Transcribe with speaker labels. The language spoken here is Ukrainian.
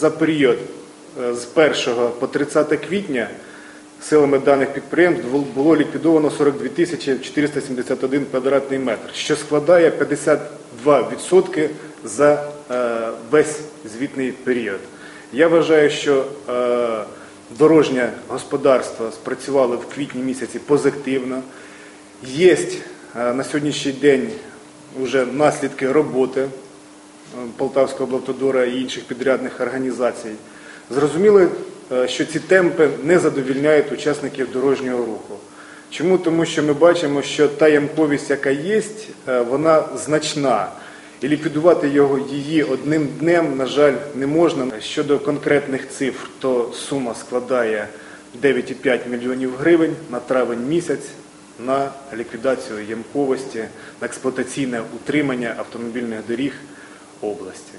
Speaker 1: за період е, з 1 по 30 квітня силами даних підприємств було ліквідовано 42 тисячі 471 квадратний метр, що складає 52% за е, весь звітний період. Я вважаю, що е, дорожнє господарство спрацювало в квітні місяці позитивно. Є на сьогоднішній день вже наслідки роботи Полтавського облавтодора і інших підрядних організацій. Зрозуміло, е, що ці темпи не задовільняють учасників дорожнього руху. Чому? Тому що ми бачимо, що та ямковість, яка є, е, вона значна. І ліквідувати його, її одним днем, на жаль, не можна. Щодо конкретних цифр, то сума складає 9,5 мільйонів гривень на травень місяць на ліквідацію ямковості, на експлуатаційне утримання автомобільних доріг області.